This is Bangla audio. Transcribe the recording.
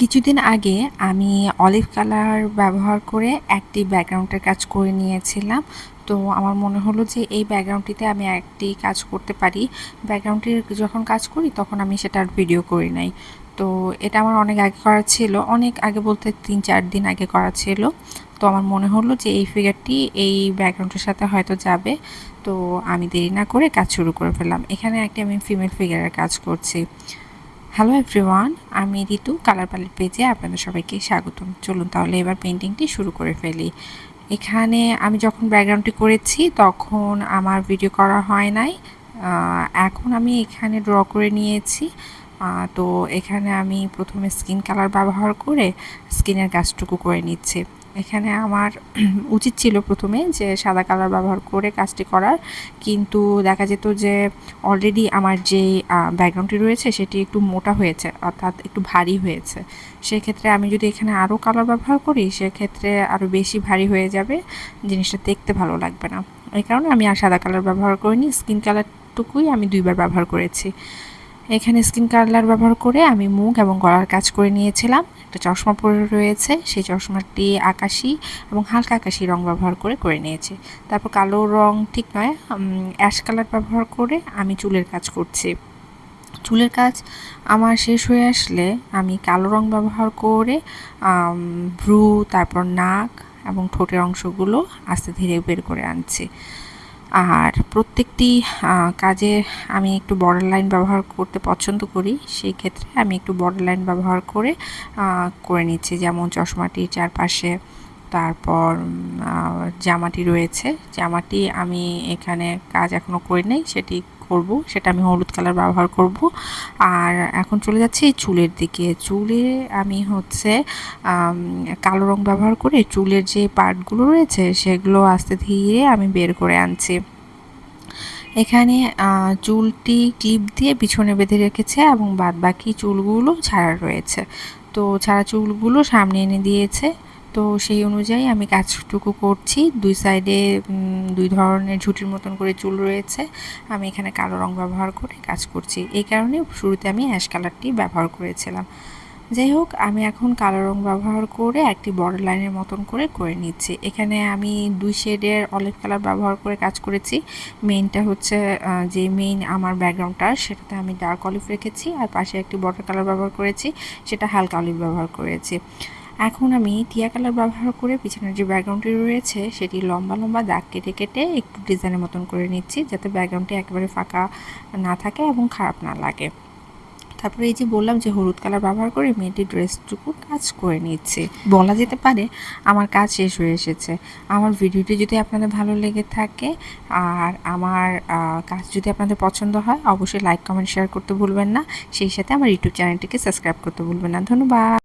কিছুদিন আগে আমি অলিভ কালার ব্যবহার করে একটি ব্যাকগ্রাউন্ডের কাজ করে নিয়েছিলাম। তো আমার মনে হলো যে এই ব্যাকগ্রাউন্ডটিতে আমি একটি কাজ করতে পারি। ব্যাকগ্রাউন্ডটির যখন কাজ করি তখন আমি সেটার ভিডিও করি নাই। তো এটা আমার অনেক আগে করা ছিল। অনেক আগে বলতে তিন চার দিন আগে করা ছিল। তো আমার মনে হলো যে এই ফিগারটি এই ব্যাকগ্রাউন্ডের সাথে হয়তো যাবে। তো আমি দেরি না করে কাজ শুরু করে ফেললাম। এখানে একটি আমি ফিমেল ফিগারের কাজ করছি। হ্যালো এভরিওয়ান আমি ঋতু কালার প্যালেট পেজে আপনাদের সবাইকে স্বাগতম। চলুন তাহলে এবার পেন্টিংটি শুরু করে ফেলি। এখানে আমি যখন ব্যাকগ্রাউন্ডটি করেছি, তখন আমার ভিডিও করা হয় নাই। এখন আমি এখানে ড্র করে নিয়েছি। তো এখানে আমি প্রথমে স্কিন কালার ব্যবহার করে স্কিনের গাছটুকু করে নিচ্ছি। এখানে আমার উচিত ছিল প্রথমে যে সাদা কালার ব্যবহার করে কাজটি করার। কিন্তু দেখা যেত যে অলরেডি আমার যে ব্যাকগ্রাউন্ডটি রয়েছে সেটি একটু মোটা হয়েছে, অর্থাৎ একটু ভারী হয়েছে। সেক্ষেত্রে আমি যদি এখানে আরও কালার ব্যবহার করি, সেক্ষেত্রে আরও বেশি ভারী হয়ে যাবে, জিনিসটা দেখতে ভালো লাগবে না। এই কারণে আমি আর সাদা কালার ব্যবহার করিনি, স্কিন কালারটুকুই আমি দুইবার ব্যবহার করেছি। এখানে স্কিন কালার ব্যবহার করে আমি মুখ এবং গলার কাজ করে নিয়েছিলাম। একটা চশমা পরে রয়েছে, সেই চশমাটি আকাশি এবং হালকা আকাশি রং ব্যবহার করে করে নিয়েছি। তারপর কালো রং ঠিক নয় অ্যাশ কালার ব্যবহার করে আমি চুলের কাজ করছি। চুলের কাজ আমার শেষ হয়ে আসলে আমি কালো রং ব্যবহার করে ভ্রু, তারপর নাক এবং ঠোঁটের অংশগুলো আস্তে ধীরে বের করে আনছি। আর প্রত্যেকটি কাজে আমি একটু বর্ডার লাইন ব্যবহার করতে পছন্দ করি, সেই ক্ষেত্রে আমি একটু বর্ডার লাইন ব্যবহার করে করে নিচ্ছি। যেমন চশমাটির চারপাশে, তারপর জামাটি রয়েছে। জামাটি আমি এখানে কাজ এখনও করি নাই, সেটি করব, সেটা আমি হলুদ কালার ব্যবহার করব। আর এখন চলে যাচ্ছি চুলের দিকে। চুলে আমি হচ্ছে কালো রং ব্যবহার করে চুলের যে পার্টগুলো রয়েছে, সেগুলো আস্তে ধীরে আমি বের করে আনছি। এখানে চুলটি ক্লিপ দিয়ে পিছনে বেঁধে রেখেছে এবং বাদ বাকি চুলগুলো ছাড়া রয়েছে। তো ছাড়া চুলগুলো সামনে এনে দিয়েছে। তো সেই অনুযায়ী আমি কাজটুকু করছি। দুই সাইডে দুই ধরনের ঝুটির মতন করে চুল রয়েছে। আমি এখানে কালো রং ব্যবহার করে কাজ করছি। এই কারণে শুরুতে আমি অ্যাশ কালারটি ব্যবহার করেছিলাম। যাই হোক, আমি এখন কালো রং ব্যবহার করে একটি বর্ডার লাইনের মতন করে করে নিচ্ছি। এখানে আমি দুই শেডের অলিভ কালার ব্যবহার করে কাজ করেছি। মেইনটা হচ্ছে যে মেইন আমার ব্যাকগ্রাউন্ডটা সেটাতে আমি ডার্ক অলিভ রেখেছি। আর পাশে একটি বর্ডার কালার ব্যবহার করেছি। সেটা হালকা অলিভ ব্যবহার করেছি। এখন আমি টিয়া কালার ব্যবহার করে পিছনের যে ব্যাকগ্রাউন্ডটি রয়েছে, সেটি লম্বা লম্বা দাগ কেটে কেটে একটু ডিজাইনের মতন করে নিচ্ছি, যাতে ব্যাকগ্রাউন্ডটি একেবারে ফাঁকা না থাকে এবং খারাপ না লাগে। তারপরে এই যে বললাম যে হলুদ কালার ব্যবহার করে মেয়েটির ড্রেসটুকু কাজ করে নিচ্ছে। বলা যেতে পারে আমার কাজ শেষ হয়ে এসেছে। আমার ভিডিওটি যদি আপনাদের ভালো লেগে থাকে আর আমার কাজ যদি আপনাদের পছন্দ হয়, অবশ্যই লাইক কমেন্ট শেয়ার করতে ভুলবেন না। সেই সাথে আমার ইউটিউব চ্যানেলটিকে সাবস্ক্রাইব করতে ভুলবেন না। ধন্যবাদ।